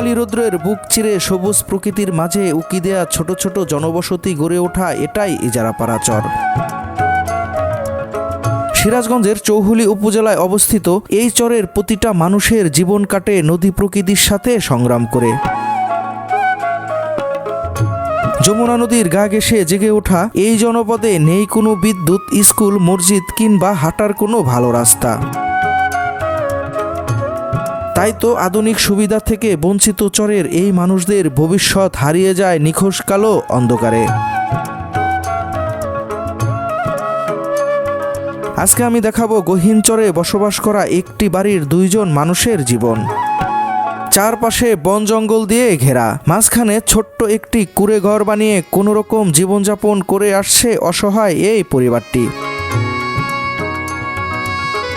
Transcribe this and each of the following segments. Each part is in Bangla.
সোনালী রৌদ্রের বুক চিরে সবুজ প্রকৃতির মাঝে উকি দেয়া ছোট ছোট জনবসতি গড়ে ওঠা এটাই ইজারাপাড়া চর সিরাজগঞ্জের চৌহুলি উপজেলায় অবস্থিত এই চরের প্রতিটা মানুষের জীবন কাটে নদী প্রকৃতির সাথে সংগ্রাম করে। যমুনা নদীর গা ঘেঁষে জেগে ওঠা এই জনপদে নেই কোনো বিদ্যুৎ, স্কুল, মসজিদ কিংবা হাঁটার কোনো ভালো রাস্তা। তাই তো আধুনিক সুবিধা থেকে বঞ্চিত চরের এই মানুষদের ভবিষ্যৎ হারিয়ে যায় নিখোঁজ কালো অন্ধকারে। আজকে আমি দেখাবো গহীন চরে বসবাস করা একটি বাড়ির দুইজন মানুষের জীবন। চারপাশে বন জঙ্গল দিয়ে ঘেরা, মাঝখানে ছোট্ট একটি কুড়ে ঘর বানিয়ে কোনো রকম জীবনযাপন করে আসছে অসহায় এই পরিবারটি।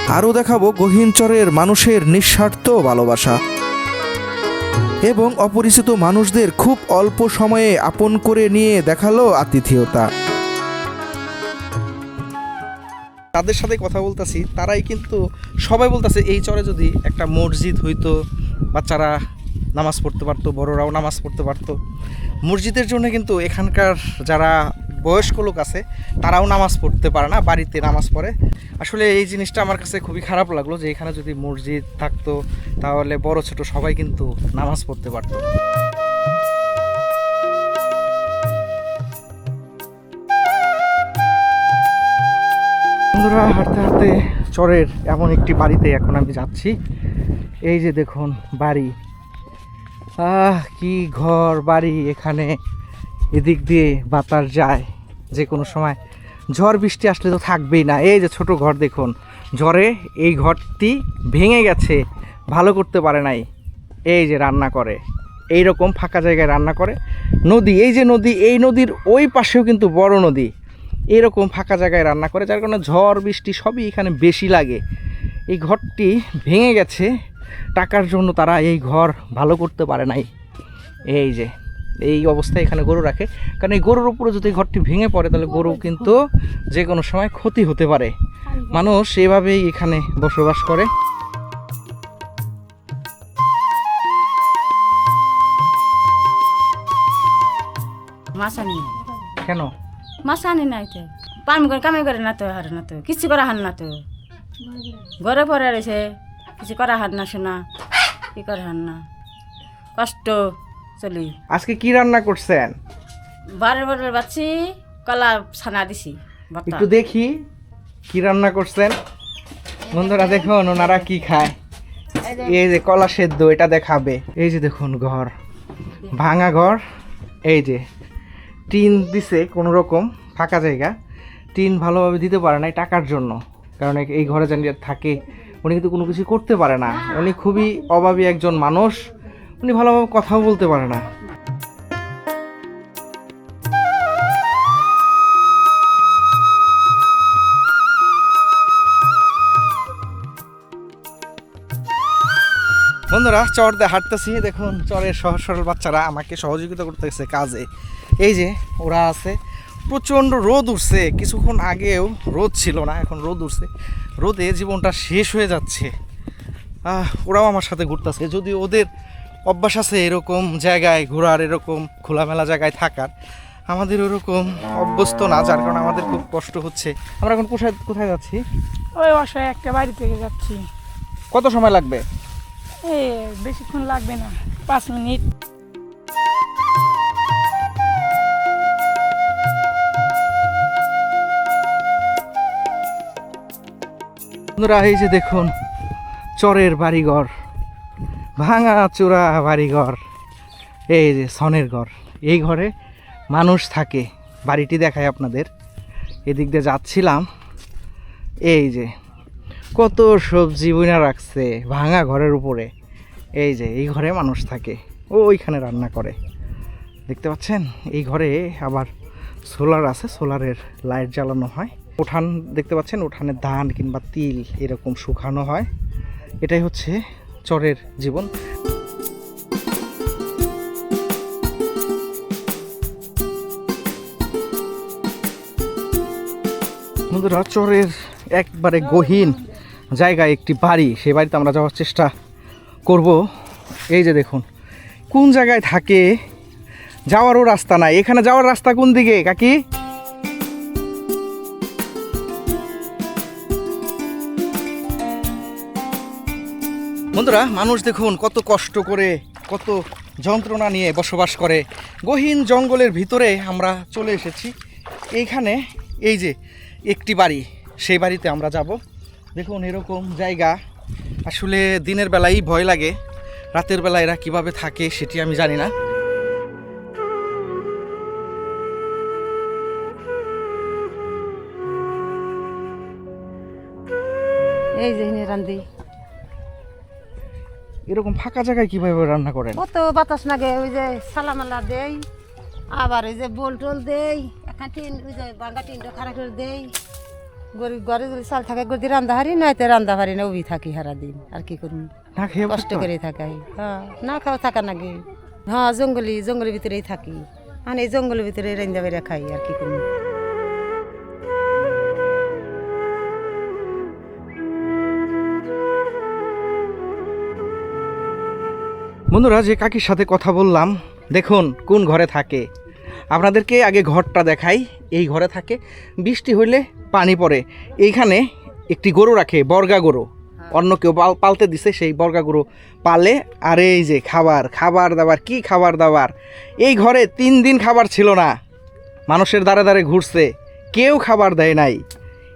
আরও দেখাবো গহীন চরের মানুষের নিঃস্বার্থ ভালোবাসা। এবং অপরিচিত মানুষদের খুব অল্প সময়ে আপন করে নিয়ে দেখাল আতিথেয়তা। তাদের সাথে কথা বলতেছি, তারাই কিন্তু সবাই বলতেছে, এই চরে যদি একটা মসজিদ হইতো, বাচ্চারা নামাজ পড়তে পারতো, বড়রাও নামাজ পড়তে পারতো। মসজিদের জন্য কিন্তু এখানকার যারা বয়স্ক লোক আছে, তারাও নামাজ পড়তে পারে না, বাড়িতে নামাজ পড়ে। আসলে এই জিনিসটা আমার কাছে খুবই খারাপ লাগল যে এখানে যদি মসজিদ থাকতো, তাহলে বড় ছোট সবাই কিন্তু নামাজ পড়তে পারতো। বন্ধুরা, হাঁটতে হাঁটতে চরের এমন একটি বাড়িতে এখন আমি যাচ্ছি। এই যে দেখুন, বাড়ি। আহ, কি ঘর, বাড়ি এখানে। এদিক দিয়ে বাতাস যায়, যে কোনো সময়। ঝড় বৃষ্টি আসলে তো থাকবেই না। এই যে ছোট ঘর দেখুন, ঝড়ে এই ঘরটি ভেঙে গেছে, ভালো করতে পারে নাই। এই যে রান্না করে এই রকম ফাঁকা জায়গায় রান্না করে। নদী, এই যে নদী, এই নদীর ওই পাশেও কিন্তু বড় নদী। এরকম ফাঁকা জায়গায় রান্না করে, যার কারণে ঝড়, বৃষ্টি সবই এখানে বেশি লাগে। এই ঘরটি ভেঙে গেছে, টাকার জন্য তারা এই ঘর ভালো করতে পারে নাই। এই যে এই অবস্থায় এখানে গরু রাখে। কারণ এই গরুর উপরে যদি ঘরটি ভেঙে পড়ে তাহলে গরু কিন্তু যে কোনো সময় ক্ষতি হতে পারে। মানুষ এভাবেই এখানে বসবাস করে। মাছ আনি কেন? মাছ আনি নাই তো। পানি করে কামাই করে না তো হার না তো। কিছু করা হার না তো। ঘরে পরে রয়েছে কিছু করা হার না শোনা কি করে হার না। কষ্ট। চলি। আজকে কি রান্না করছেন? বারে বারে বাচ্চি কলা ছানা দিছি একটু দেখি কি রান্না করছেন। বন্ধুরা দেখুন ওনারা কি খায়। এই যে কলা সেদ্ধ এটা দেখাবে। এই যে দেখুন ঘর। ভাঙা ঘর। এই যে টিন দিছে কোনো রকম ফাঁকা জায়গা। টিন ভালোভাবে দিতে পারে না এই টাকার জন্য। কারণ এই- এই ঘরে জানি থাকে উনি কিন্তু কোনো কিছু করতে পারে না। উনি খুবই অভাবী একজন মানুষ। উনি ভালোভাবে কথাও বলতে পারে না। বন্ধুরা চর দিয়ে হাঁটতেছি। দেখুন, চরের সহজ সরল বাচ্চারা আমাকে সহযোগিতা করতেছে কাজে। এই যে, ওরা আছে। প্রচণ্ড রোদ উঠছে। কিছুক্ষণ আগেও রোদ ছিল না, এখন রোদ উঠছে। রোদে জীবনটা শেষ হয়ে যাচ্ছে। ওরাও আমার সাথে ঘুরতেছে। যদি ওদের অভ্যাস আছে এরকম জায়গায় ঘোরার এরকম খোলামেলা জায়গায় থাকার। আমাদের ওরকম অভ্যস্ত না যার কারণে আমাদের খুব কষ্ট হচ্ছে। আমরা এখন কোথায় কোথায় যাচ্ছি? ওই অসহায় একটা বাড়ি থেকে যাচ্ছি। কত সময় লাগবে? এই বেশিক্ষণ লাগবে না পাঁচ মিনিট। বন্ধুরা এই যে দেখুন চরের বাড়িঘর। ভাঙা চূড়া বাড়িঘর। এই যে সনের ঘর। এই ঘরে মানুষ থাকে। বাড়িটি দেখায় আপনাদের। এদিক দিয়ে যাচ্ছিলাম। এই যে কত সবজি বুনা রাখছে ভাঙা ঘরের উপরে। এই যে এই ঘরে মানুষ থাকে। ও ওইখানে রান্না করে। দেখতে পাচ্ছেন? এই ঘরে আবার সোলার আছে, সোলারের লাইট জ্বালানো হয়। উঠান, দেখতে পাচ্ছেন? উঠানে ধান কিংবা তিল এরকম শুকানো হয়। এটাই হচ্ছে চরের জীবন। বন্ধুরা, চরের একবারে গহীন জায়গায় একটি বাড়ি সেই বাড়িতে আমরা যাওয়ার চেষ্টা করব। এই যে দেখুন, কোন জায়গায় থাকে? যাওয়ারও রাস্তা নাই। এখানে যাওয়ার রাস্তা কোন দিকে, কাকি? বন্ধুরা, মানুষ দেখুন, কত কষ্ট করে, কত যন্ত্রণা নিয়ে বসবাস করে। গহীন জঙ্গলের ভিতরে আমরা চলে এসেছি। এইখানে এই যে একটি বাড়ি, সেই বাড়িতে আমরা যাব। দেখুন, এরকম জায়গা। আসলে দিনের বেলায় ভয় লাগে, রাতের বেলা এরা কীভাবে থাকে সেটি আমি জানি না। এই যে রান্ধি। এরকম ফাঁকা জায়গায় কীভাবে রান্না করেন? কত বাতাস লাগে ওই যে সালামালা দেই আবার ওই যে বোল টোল দেই এখন টিন ওই যে বাঙ্গা টিনটা খারাপ করে দেই। গরিব ঘরে যদি চাল থাকে গদি রান্ধা হারি নয়তো রান্ধা পারি না উবি থাকি সারা দিন আর কি করুন না খেয়ে কষ্ট করে থাকাই। হ্যাঁ না খাওয়া থাকা নাগে হ্যাঁ জঙ্গলি জঙ্গলের ভিতরেই থাকি। মানে এই জঙ্গলের ভিতরে রান্ধা বেড়ে খাই আর কি করুন বন্ধুরা যে কাকির সাথে কথা বললাম দেখুন কোন ঘরে থাকে। আপনাদেরকে আগে ঘরটা দেখাই। এই ঘরে থাকে বৃষ্টি হইলে পানি পড়ে। এইখানে একটি গরু রাখে বর্গা গরু। অন্য কেউ পাল- পালতে দিছে সেই বর্গা গরু পালে। আর এই যে খাবার খাবার দাবার কি খাবার দাবার? এই ঘরে তিন দিন খাবার ছিল না। মানুষের দ্বারে দ্বারে ঘুরছে কেউ খাবার দেয় নাই।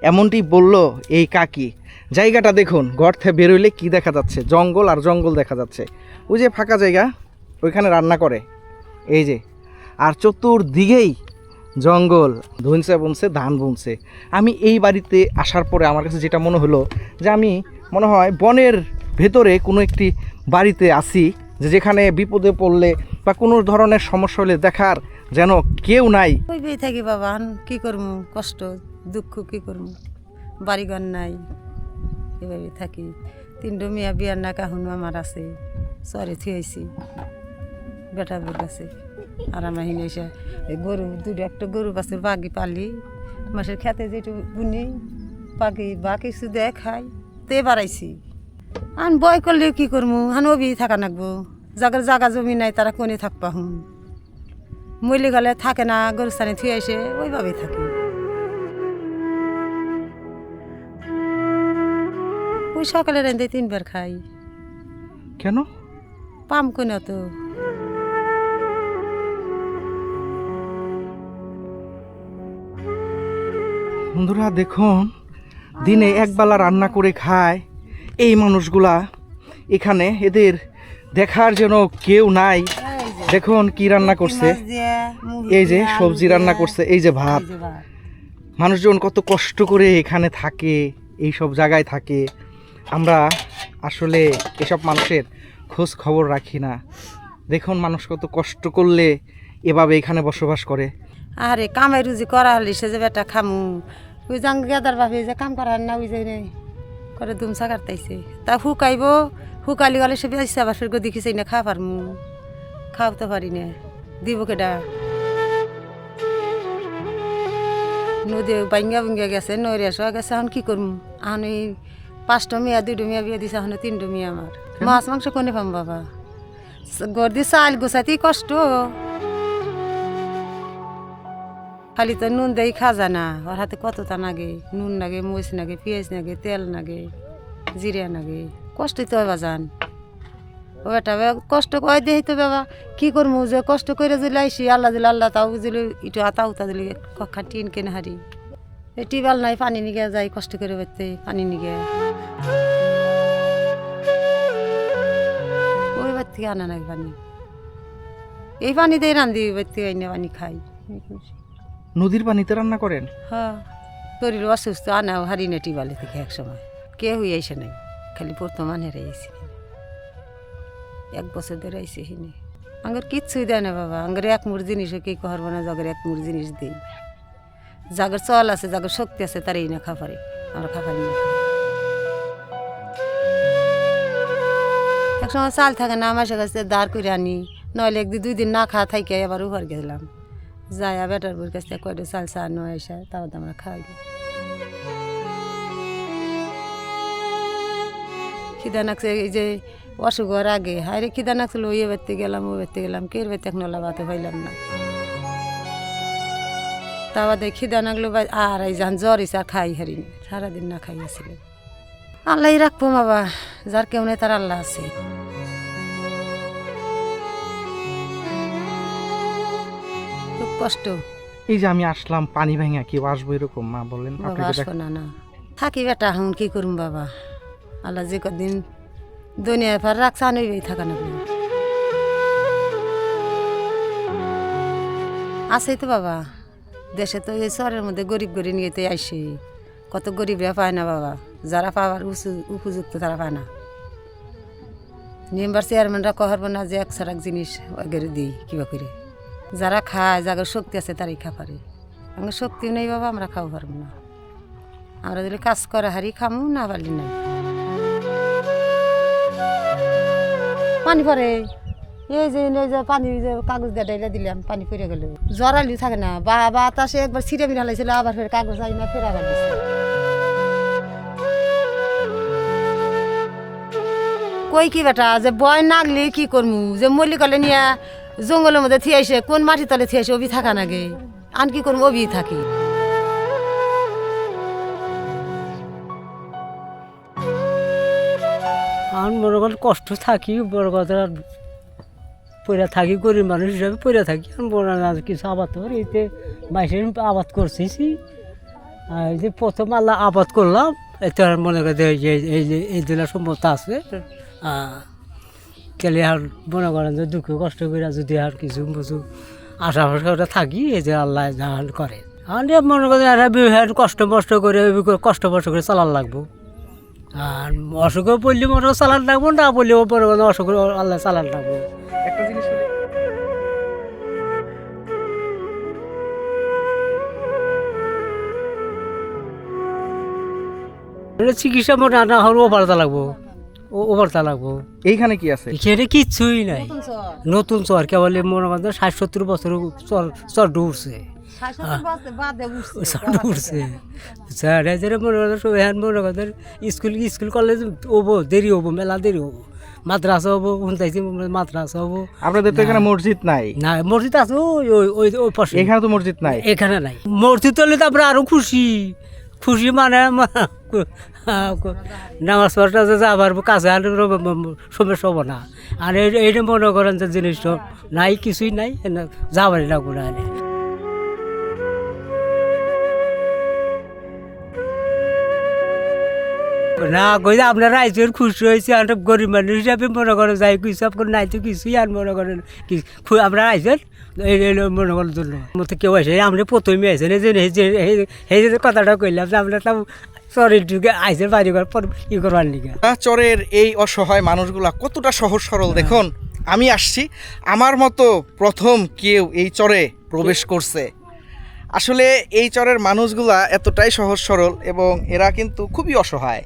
এমনটি বলল এই কাকি। জায়গাটা দেখুন ঘর থেকে বেরোইলে কি দেখা যাচ্ছে? জঙ্গল আর জঙ্গল দেখা যাচ্ছে। ওই যে ফাঁকা জায়গা, ওইখানে রান্না করে। এই যে, আর চতুর্দিকেই জঙ্গল, ধুনছে বুনছে, ধান বুনছে। আমি এই বাড়িতে আসার পরে আমার কাছে যেটা মনে হলো যে আমি, মনে হয় বনের ভেতরে কোনো একটি বাড়িতে আসি যে যেখানে বিপদে পড়লে বা কোনো ধরনের সমস্যা হলে দেখার যেন কেউ নাই। থাকি বাবা কি করব কষ্ট, দুঃখ কি করব বাড়িঘর নাই, এভাবে থাকি। তিনটো মিয়া বিয়ার না কাহুন আমার আছে। চরে বেটা বেট আছে। আর আমার হিনে এসে গরু দুটো একটা গরু আছে বাগি পালি। মাসের খেতে যেটু বুনি বাকি বা কিছু দেয় খাই তে বাড়াইছি। আন বয় করলে কি করব আন অবি থাকা নাকবো জাগার জাগা জমি নাই, তারা কোনে থাকবা হুন? মইলে গেলে থাকে না গরুস্থানে থুয়ে এসে ওইভাবেই থাকে। ওই সকালে রেঁধে তিনবার খাই। কেন? পাম তো। বন্ধুরা, দেখুন, দিনে একবেলা রান্না করে খায় এই মানুষগুলা। এখানে এদের দেখার যেন কেউ নাই। দেখুন কি রান্না করছে। এই যে সবজি রান্না করছে, এই যে ভাত। মানুষজন কত কষ্ট করে এখানে থাকে এই সব জায়গায় থাকে। আমরা আসলে এসব মানুষের খোঁজ খবর রাখি না। দেখুন মানুষ কত কষ্ট করলে এভাবে এখানে বসবাস করে। আরে কামাই রুজি করা হলে সে যে বেটা খামু। ওই জাং গেদার ভাবে যে কাম করার না, ওই যে করে দুমসা কাটতাইছে। তা হুকাইব, হুকালি গেলে সে বেশি আবার ফের দেখিছে না খা পারমু। খাওতে পারি না। দিব কেডা? নদী বাঙ্গা বাঙ্গা গেছে, নৈরে আসা গেছে, এখন কি করমু? এখন এই পাঁচটা মেয়া, দুইটা মেয়া বিয়ে দিছে এখন তিনটা মেয়া আমার। মাছ, মাংস কোনে পাম বাবা? গর্দি চাল গোছাতেই কষ্ট। খালি তো নুন দেই খাজা না, ওর হাতে কতটা নাগে? নুন নাগে, মরিচ নাগে, পেঁয়াজ নাগে, তেল নাগে, জিরা নাগে। কষ্টই তো বাজান। ও বেটা কষ্ট কয় দেই তো বাবা? কি করব যে কষ্ট করে যদি আইসি আল্লাহ দিলে আল্লাহ, তাও বুঝলি ইটু আতা উতা দিলি কখা টিন কেনে হারি। টিউবওয়েল নাই, পানি নিগে যাই কষ্ট করে বেরতে পানি নিগে। থেকে আনা নাই পানি। এই পানি দিয়ে রান্ধি বার থেকে আইনে পানি খাই। নদীর পানিতে রান্না করেন? হ্যাঁ শরীর অসুস্থ আনাও হারি নেটি বালি থেকে এক সময়। কে হয়ে আইসে নাই খালি বর্তমান হেরে আইসি। এক বছর ধরে আইসি হিনি আঙ্গর কিচ্ছুই দেয় না বাবা আঙ্গর এক মুড় জিনিসও কি কহর না জগের এক মুড় জিনিস দিই। জাগর চল আছে জাগর শক্তি আছে তারই না খাবারে আমরা খাবারি না এক সময় চাল থাকে না, আমার কাছে দাঁড় করে আনি। নইলে একদিন, দুই দিন না খাওয়া থাকি আবার উপর গেলাম যাই বেটার বউর কাছ কয়টা চাল, চা নয় এসে তাও তো আমরা খাই খিদা নাকছে এই যে অসুখ হওয়ার আগে। হাইরে খিদা নাকছিল ওই বেড়তে গেলাম, ও বেড়তে গেলাম, কে বেড়তে নলা বাতে পাইলাম না। তা বাদে খিদা নাগলো আর এই যান জ্বর আর খাই হারিনি সারাদিন না খাইয়াছিল আল্লাহ রাখব, বাবা, যার কেউ নেই তার আল্লাহ আছে। কষ্ট। এই যে আমি আসলাম পানি ভেঙে কেউ আসব এরকম? মা বললেন বাবা আসব না না। থাকি বেটা হুন কি করুম বাবা? আল্লাহ যে কদিন দুনিয়ায় ফার রাখছে আনবেই থাকা না আছে তো বাবা। দেশে তো এই শহরের মধ্যে গরিব গরিব নিয়ে তো আইসি। কত গরিবরা পায় না বাবা। যারা পাওয়ার উপযুক্ত তারা পায় না। মেম্বার চেয়ারম্যানরা কহরব না যে এক সারাক জিনিস ওগেরে দিই কিবা করে যারা খায়, যাদের শক্তি আছে তারাই খা পারে। আমার শক্তিও নেই বাবা, আমরা খাওয়া পারব না। আমরা যদি কাজ করে হারি খামু, না পারলি নাই। পানি পরে এই যে এই যে পানি কাগজ দিয়ে ডাইলা দিলাম, পানি পড়ে গেল। জরালি থাকে না। বা, বাতাসে একবার ছিঁড়ে মিলা লাগছিল আবার ফের কাগজ আই না ফের আবার কই কি বেটা, যে বয় নাগলি কি করমু? যে মল্লি কলে নিয়ে জঙ্গলের মধ্যে থিয়াইছে কোন মাটি তলে থিয়াইছে অভি থাকা নাগে আন কি করমু ওবি থাকি। আর মনে করেন কষ্ট থাকি বড় কথা পইরা থাকি গরিব মানুষ হিসাবে পইরা থাকি আর বড় না কিছু আবাদ করি এতে মাইসের আবাদ করতেছি আর এই যে প্রথম আল্লাহ আবাদ করলাম এতে আর মনে করে এই যে এই যে এই জেলা সম্মত আছে। তাহলে আর মনে করেন যে দুঃখ কষ্ট করে যদি আর কিছু কিছু আশা ভরসা থাকি এই যে আল্লাহ জাহান করে। আর মনে করেন আর বিহার কষ্ট মষ্ট করে কষ্ট মষ্ট করে চালান লাগবো। আর অসুখে পড়লে মনে হয় চালান রাখব না পড়লেও মনে করেন অসুখ আল্লাহ চালান রাখব একটা জিনিস চিকিৎসা মনে হয় না হলে ওভারতা লাগবো ও- ওভারতা লাগবো এইখানে কি আছে? এখানে কিচ্ছুই নাই। নতুন চর। কেবল মনে করেন ষাট সত্তর বছর চর চর ডুবছে। উঠছে স্যার এদের মনে করেন সব মনে করেন স্কুল স্কুল কলেজ হব দেরি হব মেলা দেরি হব। মাদ্রাসা হব শুনতেছি মাদ্রাসা হব। আপনাদের তো এখানে মসজিদ নাই। না মসজিদ আছে ওই ওই ওই পাশে। এখানে তো মসজিদ নাই। এখানে নাই। মূর্তি তুললে তো আমরা আরও খুশি। খুশি মানে মা- নামাজ পড়তে যে যাবার কাছে আর সমস্যা হব না। আর এই- এইটা মনে করেন যে জিনিসটা নাই, কিছুই নাই যাবারই না কোনো না কই আপনারা আইসেন খুশি হয়েছে আর গরিব মানুষ হিসাবে মনে করেন যাই কিছু আপনার নাই তো কিছুই আর মনে করেন আপনারা এই এই মনে করার জন্য। মতো কেউ আসে, আমরা প্রথমে আইসেন যে কথাটা কইলাম যে আমরা তাও শরীরটুকে আইসেন বাড়ি ঘর পর ই করবার নিকা চরের এই অসহায় মানুষগুলা কতটা সহজ সরল দেখুন আমি আসছি আমার মতো প্রথম কেউ এই চরে প্রবেশ করছে। আসলে এই চরের মানুষগুলা এতটাই সহজ সরল এবং এরা কিন্তু খুবই অসহায়।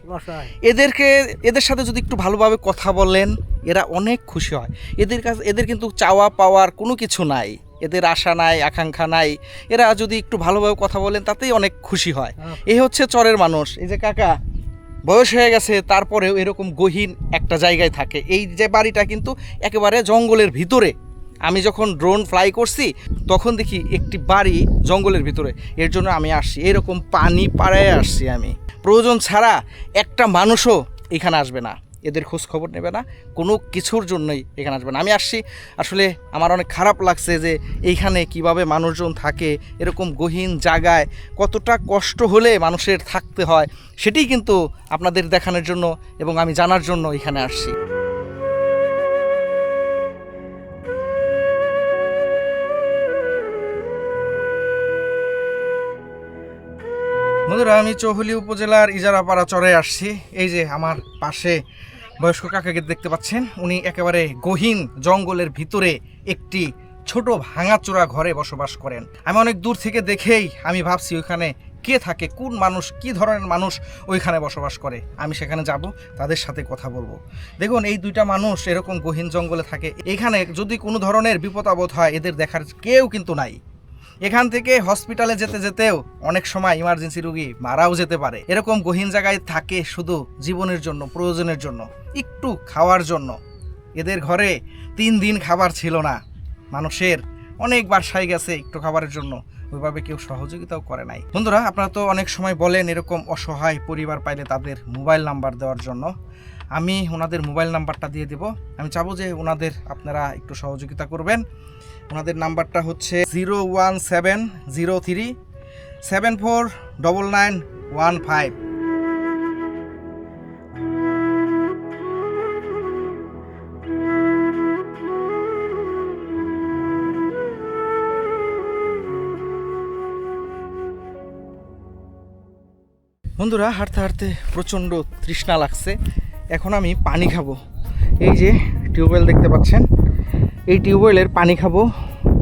এদেরকে এদের সাথে যদি একটু ভালোভাবে কথা বলেন এরা অনেক খুশি হয়। এদের কাছে এদের কিন্তু চাওয়া পাওয়ার কোনো কিছু নাই। এদের আশা নাই আকাঙ্ক্ষা নাই। এরা যদি একটু ভালোভাবে কথা বলেন তাতেই অনেক খুশি হয়। এই হচ্ছে চরের মানুষ। এই যে কাকা বয়স হয়ে গেছে তারপরেও এরকম গহীন একটা জায়গায় থাকে। এই যে বাড়িটা কিন্তু একেবারে জঙ্গলের ভিতরে। আমি যখন ড্রোন ফ্লাই করছি তখন দেখি একটি বাড়ি জঙ্গলের ভিতরে। এর জন্য আমি আসছি। এরকম পানি পাড়ায় আসছি আমি। প্রয়োজন ছাড়া একটা মানুষও এখানে আসবে না। এদের খোঁজ খবর নেবে না। কোনো কিছুর জন্যই এখানে আসবে না। আমি আসছি, আসলে আমার অনেক খারাপ লাগছে যে এইখানে কীভাবে মানুষজন থাকে, এরকম গহীন জায়গায় কতটা কষ্ট হলে মানুষের থাকতে হয় সেটি কিন্তু আপনাদের দেখানোর জন্য এবং আমি জানার জন্য এখানে আসছি। বন্ধুরা, আমি চৌহলি উপজেলার ইজারাপাড়া চরে আসছি। এই যে আমার পাশে বয়স্ক কাকাকে দেখতে পাচ্ছেন। উনি একেবারে গহীন জঙ্গলের ভিতরে একটি ছোট ভাঙাচোরা ঘরে বসবাস করেন। আমি অনেক দূর থেকে দেখেই আমি ভাবছি ওইখানে কে থাকে, কোন মানুষ, কি ধরনের মানুষ ওইখানে বসবাস করে। আমি সেখানে যাব, তাদের সাথে কথা বলব। দেখুন, এই দুইটা মানুষ এরকম গহীন জঙ্গলে থাকে। এখানে যদি কোনো ধরনের বিপদ আপদ হয়, এদের দেখার কেউ কিন্তু নাই। এখান থেকে হসপিটালে যেতে যেতেও অনেক সময় ইমার্জেন্সি রুগী মারাও যেতে পারে। এরকম গহীন জায়গায় থাকে শুধু জীবনের জন্য, প্রয়োজনের জন্য, একটু খাওয়ার জন্য। এদের ঘরে তিন দিন খাবার ছিল না। মানুষের অনেক বাসায় গেছে একটু খাবারের জন্য। ওইভাবে কেউ সহযোগিতাও করে নাই। বন্ধুরা, আপনারা তো অনেক সময় বলেন এরকম অসহায় পরিবার পাইলে তাদের মোবাইল নাম্বার দেওয়ার জন্য। আমি ওনাদের মোবাইল নাম্বারটা দিয়ে দেব। আমি চাবো যে ওনাদের আপনারা একটু সহযোগিতা করবেন। ওনাদের নাম্বারটা হচ্ছে zero one seven zero three seven four double nine one five. বন্ধুরা, হাঁটতে হাঁটতে প্রচণ্ড তৃষ্ণা লাগছে। এখন আমি পানি খাব। এই যে টিউবওয়েল দেখতে পাচ্ছেন। এই টিউবওয়েলের পানি খাব।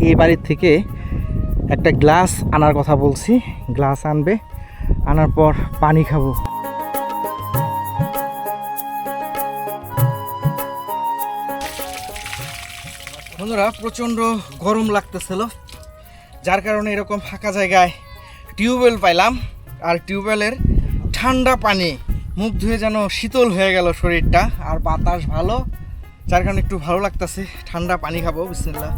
এই বাড়ির থেকে একটা গ্লাস আনার কথা বলছি। গ্লাস আনবে, আনার পর পানি খাব। বন্ধুরা, প্রচণ্ড গরম লাগতেছিল। যার কারণে এরকম ফাঁকা জায়গায় টিউবওয়েল পাইলাম। আর টিউবওয়েলের ঠান্ডা পানি, মুখ ধুয়ে যেন শীতল হয়ে গেল শরীরটা। আর বাতাস ভালো। যার কারণে একটু ভালো লাগতেছে। ঠান্ডা পানি খাব বিসমিল্লা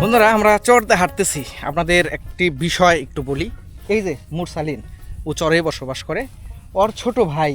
বন্ধুরা, আমরা চড়তে হাঁটতেছি। আপনাদের একটি বিষয় একটু বলি। এই যে মুরসালিন, ও চরে বসবাস করে। ওর ছোট ভাই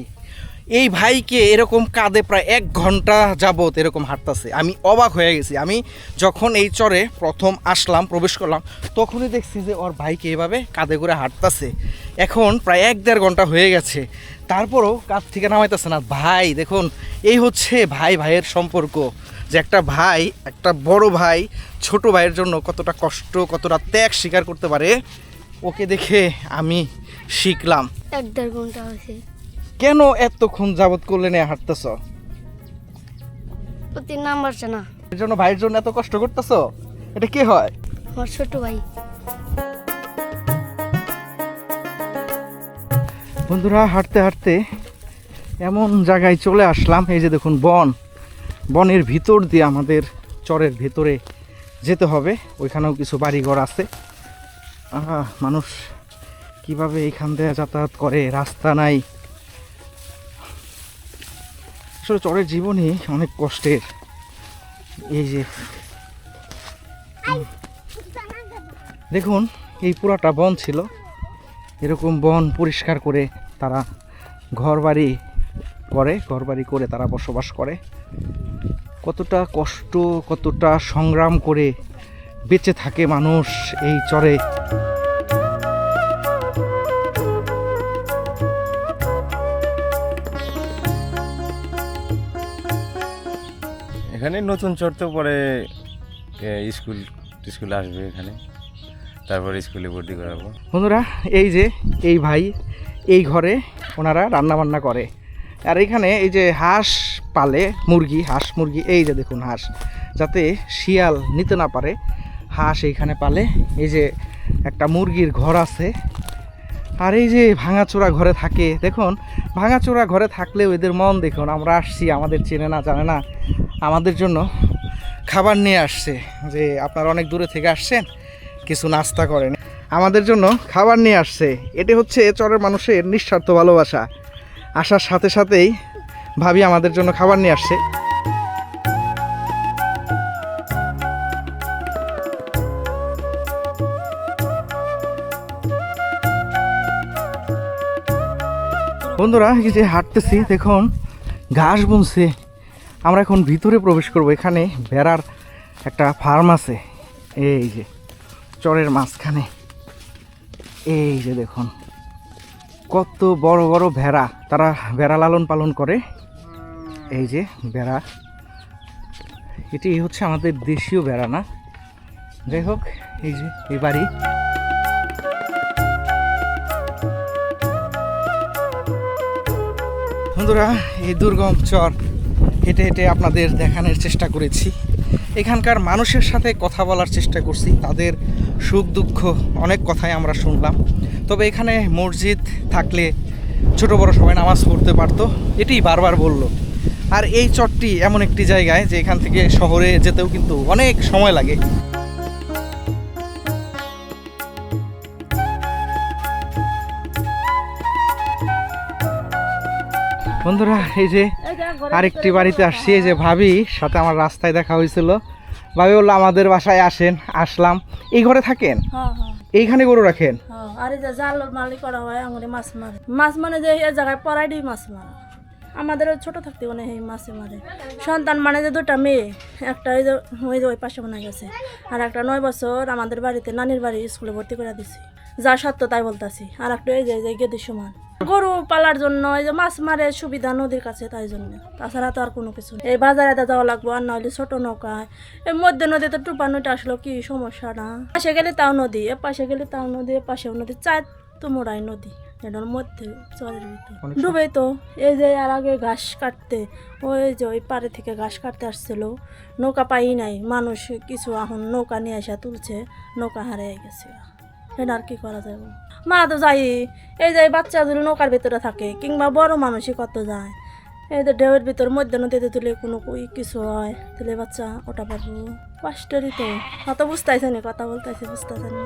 এই ভাইকে এরকম কাঁধে প্রায় এক ঘণ্টা যাবত এরকম হাঁটতেছে। আমি অবাক হয়ে গেছি। আমি যখন এই চরে প্রথম আসলাম, প্রবেশ করলাম, তখনই দেখছি যে ওর ভাইকে এভাবে কাঁধে করে হাঁটতেছে। এখন প্রায় এক দেড় ঘণ্টা হয়ে গেছে। তারপরও কাঁধ থেকে নামাইতেছে না। ভাই, দেখুন, এই হচ্ছে ভাই, ভাইয়ের সম্পর্ক। যে একটা ভাই, একটা বড় ভাই, ছোট ভাইয়ের জন্য কতটা কষ্ট, কতটা ত্যাগ স্বীকার করতে পারে, ওকে দেখে আমি শিখলাম। এক দেড় ঘণ্টা হয়েছে। কেন এতক্ষণ যাবত করলে নিয়ে হাঁটতেছ? না। এর জন্য ভাইয়ের জন্য এত কষ্ট করতেছ? এটা কি হয়? আমার ছোট ভাই। বন্ধুরা হাঁটতে হাঁটতে এমন জায়গায় চলে আসলাম। এই যে দেখুন বন। বনের ভিতর দিয়ে আমাদের চরের ভেতরে যেতে হবে। ওইখানেও কিছু বাড়িঘর আছে। আহা মানুষ কীভাবে এইখান দিয়ে যাতায়াত করে? রাস্তা নাই। আসলে চরের জীবনই অনেক কষ্টের। এই যে দেখুন এই পুরাটা বন ছিল। এরকম বন পরিষ্কার করে তারা ঘরবাড়ি করে ঘরবাড়ি করে তারা বসবাস করে। কতটা কষ্ট কতটা সংগ্রাম করে বেঁচে থাকে মানুষ এই চরে। এখানে নতুন চড়তে পরে স্কুল স্কুল আসবে এখানে। তারপর স্কুলে ভর্তি করাবো। বন্ধুরা, এই যে, এই ভাই, এই ঘরে ওনারা রান্না বান্না করে। আর এখানে এই যে হাঁস পালে, মুরগি, হাঁস, মুরগি, এই যে দেখুন হাঁস, যাতে শিয়াল নিতে না পারে, হাঁস এইখানে পালে। এই যে একটা মুরগির ঘর আছে। আর এই যে ভাঙাচোরা ঘরে থাকে, দেখুন, ভাঙাচোরা ঘরে থাকলেও এদের মন দেখুন, আমরা আসছি, আমাদের চেনে না, জানে না। আমাদের জন্য খাবার নিয়ে আসছে, যে আপনারা অনেক দূরে থেকে আসছেন, কিছু নাস্তা করেন। আমাদের জন্য খাবার নিয়ে আসছে। এটি হচ্ছে চরের মানুষের নিঃস্বার্থ ভালোবাসা। আসার সাথে সাথেই ভাবি আমাদের জন্য খাবার নিয়ে আসছে। বন্ধুরা, এই যে হাঁটতেছি, দেখুন, ঘাস বুনছে। আমরা এখন ভিতরে প্রবেশ করব। এখানে বেড়ার একটা ফার্ম আছে। এই যে, চরের মাঝখানে। এই যে দেখুন, কত বড় বড় ভেড়া। তারা ভেড়া লালন পালন করে। এই যে ভেড়া। এটি হচ্ছে আমাদের দেশীয় বেড়া না? যাই হোক, এই যে এই বাড়ি। বন্ধুরা, এই দুর্গম চর হেঁটে হেঁটে আপনাদের দেখানোর চেষ্টা করেছি। এখানকার মানুষের সাথে কথা বলার চেষ্টা করছি, তাদের সুখ দুঃখ অনেক কথাই আমরা শুনলাম। তবে এখানে মসজিদ থাকলে ছোট বড় সবাই নামাজ পড়তে পারতো এটি বারবার বলল। আর এই চটটি এমন একটি জায়গায় যে এখান থেকে শহরে যেতেও কিন্তু অনেক সময় লাগে। বন্ধুরা এই যে আরেকটি বাড়িতে আসছি এই যে ভাবি সাথে আমার রাস্তায় দেখা হয়েছিল। ভাবি বলল আমাদের বাসায় আসেন আসলাম। এই ঘরে থাকেন? হ্যাঁ হ্যাঁ। এইখানে গরু রাখেন? আরে আর জাল মালি করা হয় মাছ মারে। মাছ মানে যে এই জায়গায় পড়াই দিই মাছ মারা। আমাদের ছোট থাকতে মানে এই মাছে মারে সন্তান মানে যে দুটা মেয়ে, একটা ওই যে, ওই পাশে মনে গেছে। আর একটা নয় বছর আমাদের বাড়িতে নানির বাড়ি স্কুলে ভর্তি করে দিছি। যা সত্য তাই বলতাছি। আর একটা এই যে গেদি সমান। গরু পালার জন্য এই যে মাছ মারে সুবিধা নদীর কাছে তাই জন্য। তাছাড়া তো আর কোনো কিছু এই বাজারে যাওয়া লাগবো, আর নইলে ছোট নৌকায়। এই মধ্যে নদীতে টুপা নইটা আসলো কি সমস্যা না পাশে গেলে তাও নদী, এ পাশে গেলে তাও নদী, এ পাশেও নদী চার তো মোড়াই নদী। এটার মধ্যে ভিতরে। ডুবে তো এই যে আর আগে ঘাস কাটতে ওই যে ওই পাড়ে থেকে ঘাস কাটতে আসছিল নৌকা পাই নাই মানুষ কিছু এখন নৌকা নিয়ে আসা তুলছে নৌকা হারিয়ে গেছে। এটা আর কি করা যাবে? মা তো যাই এই যে বাচ্চা যদি নৌকার ভিতরে থাকে কিংবা বড় মানুষই কত যায় এই যে ঢেউয়ের ভিতর মধ্যে নদীতে তুলে কোনো কই কিছু হয় তাহলে বাচ্চা ওটা পারব। কষ্টেরই তো অত বুঝতেছে না কথা বলতেছে বুঝতেছে না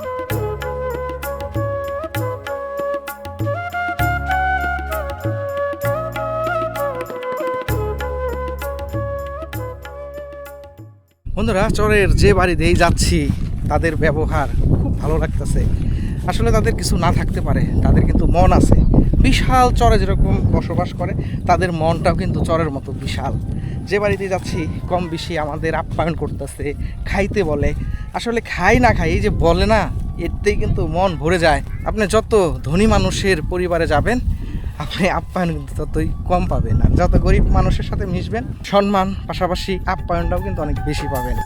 বন্ধুরা, চরের যে বাড়িতেই যাচ্ছি, তাদের ব্যবহার খুব ভালো লাগতেছে। আসলে তাদের কিছু না থাকতে পারে, তাদের কিন্তু মন আছে। বিশাল চরে যেরকম বসবাস করে, তাদের মনটাও কিন্তু চরের মতো বিশাল। যে বাড়িতে যাচ্ছি, কম বেশি আমাদের আপ্যায়ন করতেছে, খাইতে বলে। আসলে খাই না খাই, এই যে বলে না, এতেই কিন্তু মন ভরে যায়। আপনি যত ধনী মানুষের পরিবারে যাবেন আপনি আপ্যায়ন কিন্তু ততই কম পাবেন। আর যত গরিব মানুষের সাথে মিশবেন, সম্মান পাশাপাশি আপ্যায়নটাও কিন্তু অনেক বেশি পাবেন।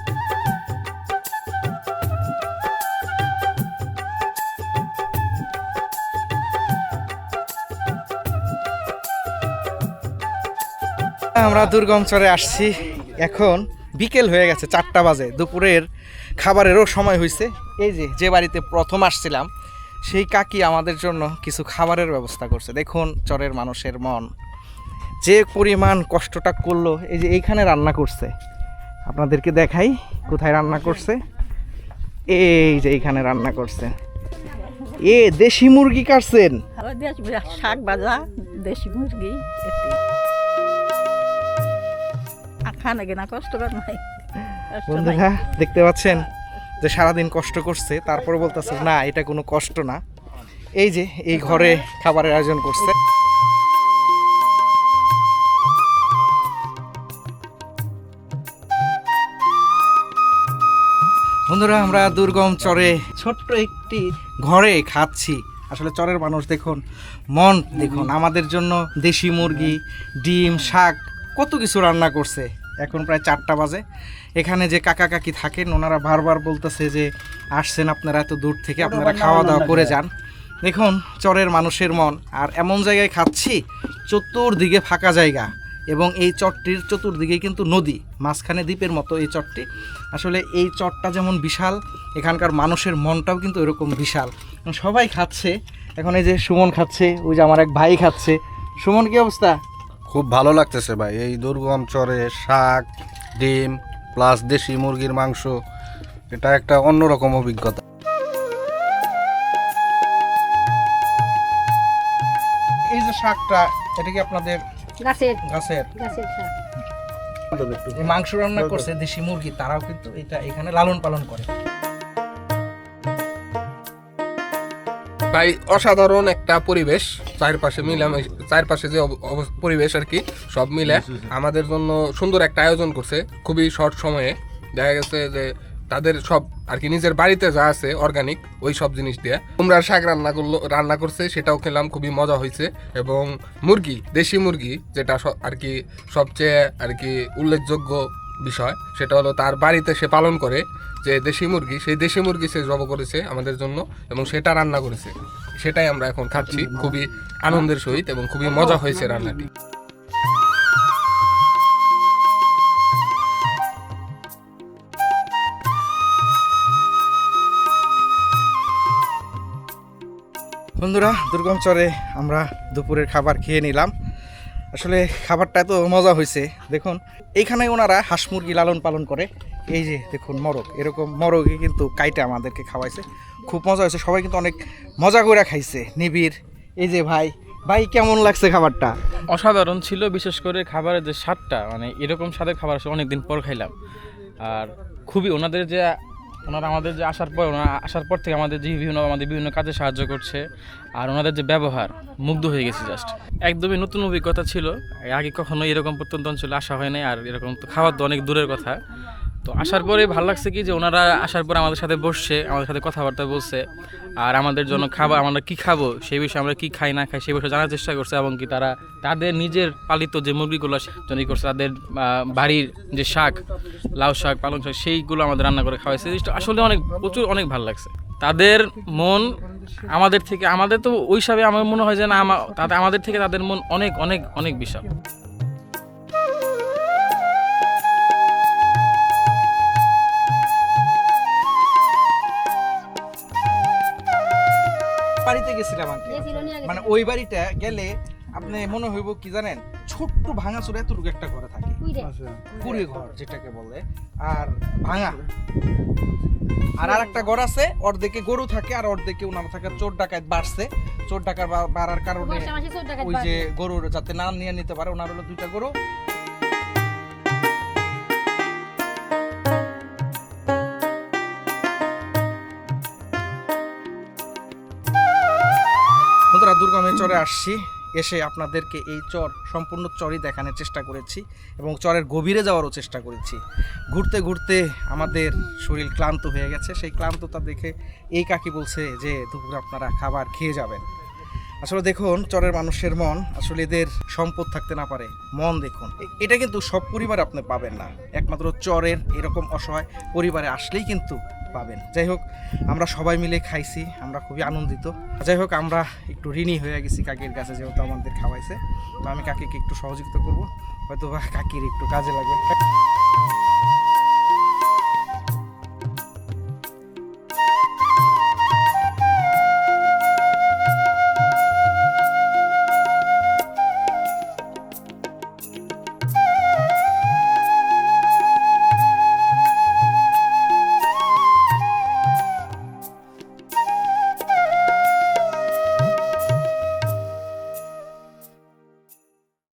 আমরা দুর্গম চরে আসছি। এখন বিকেল হয়ে গেছে চারটা বাজে। দুপুরের খাবারেরও সময় হয়েছে এই যে যে বাড়িতে প্রথম আসছিলাম সেই কাকি আমাদের জন্য কিছু খাবারের ব্যবস্থা করছে। দেখুন চরের মানুষের মন। যে পরিমাণ কষ্টটা করল এই যে এইখানে রান্না করছে। আপনাদেরকে দেখাই কোথায় রান্না করছে। এই যে এইখানে রান্না করছে। এ দেশি মুরগি কাটছেন। শাক ভাজা দেশি মুরগি খানা কেনা কষ্ট নাই। বন্ধুরা দেখতে পাচ্ছেন? যে সারাদিন কষ্ট করছে, তারপর বলতেছে, না, এটা কোনো কষ্ট না। এই যে, এই ঘরে খাবারের আয়োজন করছে। বন্ধুরা, আমরা দুর্গম চরে ছোট্ট একটি ঘরে খাচ্ছি। আসলে চরের মানুষ দেখুন, মন দেখুন, আমাদের জন্য দেশি মুরগি, ডিম, শাক, কত কিছু রান্না করছে। এখন প্রায় চারটা বাজে। এখানে যে কাকা কাকি থাকেন ওনারা বারবার বলতেছে যে আসছেন আপনারা এত দূর থেকে আপনারা খাওয়া দাওয়া করে যান। দেখুন চরের মানুষের মন। আর এমন জায়গায় খাচ্ছি চতুর্দিকে ফাঁকা জায়গা। এবং এই চরটির চতুর্দিকে কিন্তু নদী মাঝখানে দ্বীপের মতো এই চরটি। আসলে এই চরটা যেমন বিশাল এখানকার মানুষের মনটাও কিন্তু এরকম বিশাল। সবাই খাচ্ছে। এখন এই যে সুমন খাচ্ছে ওই যে আমার এক ভাই খাচ্ছে। সুমন কি অবস্থা? খুব ভালো লাগতেছে ভাই। এই দুর্গম চরে শাক ডিম প্লাস দেশি মুরগির মাংস এটা একটা অন্যরকম অভিজ্ঞতা। এই যে শাকটা এটা কি আপনাদের গাছের গাছের? গাছের শাক। এই মাংস রান্না করছে দেশি মুরগি তারাও কিন্তু এটা এখানে লালন পালন করে। তাই অসাধারণ একটা পরিবেশ। চারপাশে মিলে চারপাশে যে পরিবেশ আর কি সব মিলে আমাদের জন্য সুন্দর একটা আয়োজন করছে খুবই শর্ট সময়ে। দেখা গেছে যে তাদের সব আর কি নিজের বাড়িতে যা আছে অর্গানিক ওই সব জিনিস দিয়ে। তোমরা শাক রান্না করল রান্না করছে সেটাও খেলাম খুবই মজা হয়েছে। এবং মুরগি দেশি মুরগি যেটা আর কি সবচেয়ে আর কি উল্লেখযোগ্য বিষয়, সেটা হলো তার বাড়িতে সে পালন করে যে দেশি মুরগি, সেই দেশি মুরগি সে জব করেছে আমাদের জন্য এবং সেটা রান্না করেছে। সেটাই আমরা এখন খাচ্ছি, খুবই আনন্দের সহিত এবং খুবই মজা হয়েছে রান্নাটি। বন্ধুরা, দুর্গম চরে আমরা দুপুরের খাবার খেয়ে নিলাম। আসলে খাবারটা এত মজা হয়েছে, দেখুন। এইখানে ওনারা হাঁস মুরগি লালন পালন করে। এই যে দেখুন মরক এরকম মরগই কিন্তু কাইটা আমাদেরকে খাওয়াইছে। খুব মজা হয়েছে। সবাই কিন্তু অনেক মজা করে খাইছে। নিবিড়। এই যে ভাই ভাই, কেমন লাগছে খাবারটা? অসাধারণ ছিল, বিশেষ করে খাবারের যে স্বাদটা। মানে এরকম স্বাদের খাবার আসলে অনেকদিন পর খাইলাম। আর খুবই ওনাদের যে ওনারা আমাদের যে আসার পর, ওনারা আসার পর থেকে আমাদের যে বিভিন্ন, আমাদের বিভিন্ন কাজে সাহায্য করছে আর ওনাদের যে ব্যবহার, মুগ্ধ হয়ে গেছে জাস্ট একদমই নতুন অভিজ্ঞতা ছিল। আগে কখনো এরকম প্রত্যন্ত অঞ্চলে আসা হয় নাই আর এরকম তো খাওয়ার তো অনেক দূরের কথা। তো আসার পরে ভালো লাগছে কি যে ওনারা আসার পরে আমাদের সাথে বসছে, আমাদের সাথে কথাবার্তা বলছে আর আমাদের জন্য খাবার, আমরা কি খাব, সেই বিষয়ে আমরা কি খাই, না খাই, সেই বিষয়ে জানার চেষ্টা করছে এবং কি তারা তাদের নিজের পালিত যে মুরগিগুলো ই করছে, তাদের বাড়ির যে শাক, লাউ শাক, পালং শাক, সেইগুলো আমাদের রান্না করে খাওয়াইছে। জিনিসটা আসলে অনেক, প্রচুর অনেক ভালো লাগছে। তাদের মন আমাদের থেকে, আমাদের তো ওই হিসাবে আমার মনে হয় যে না আমাদের থেকে তাদের মন অনেক অনেক অনেক বিশাল। ওই বাড়িটা গেলে আপনি মনে হইব কি জানেন? ছোট্ট ভাঙা চুরে এতটুকু একটা ঘরে থাকে। কুড়ি ঘর যেটাকে বলে। আর ভাঙা। আর আর একটা ঘর। আছে অর্ধেকে গরু থাকে আর অর্ধেকে ওনার থাকে চোর ডাকাত বাড়ছে। চোর ডাকাত বা- বাড়ার কারণে ওই যে গরুর যাতে না নিয়ে নিতে পারে ওনার হলো দুইটা গরু। চরে আসছি, এসে আপনাদেরকে এই চর, সম্পূর্ণ চরই দেখানোর চেষ্টা করেছি এবং চরের গভীরে যাওয়ারও চেষ্টা করেছি। ঘুরতে ঘুরতে আমাদের শরীর ক্লান্ত হয়ে গেছে, সেই ক্লান্ততা দেখে এই কাকি বলছে যে, দুপুরে আপনারা খাবার খেয়ে যাবেন। আসলে দেখুন, চরের মানুষের মন আসলে এদের সম্পদ থাকতে না পারে। মন দেখুন এটা কিন্তু সব পরিবারে আপনি পাবেন না। একমাত্র চরের এরকম অসহায় পরিবারে আসলেই কিন্তু পাবেন। যাই হোক, আমরা সবাই মিলে খাইছি, আমরা খুবই আনন্দিত। যাই হোক, আমরা একটু ঋণী হয়ে গেছি কাকির কাছে, যেহেতু আমাদের খাওয়াইছে। তো আমি কাকিকে একটু সহযোগিতা করব হয়তো কাকির একটু কাজে লাগবে।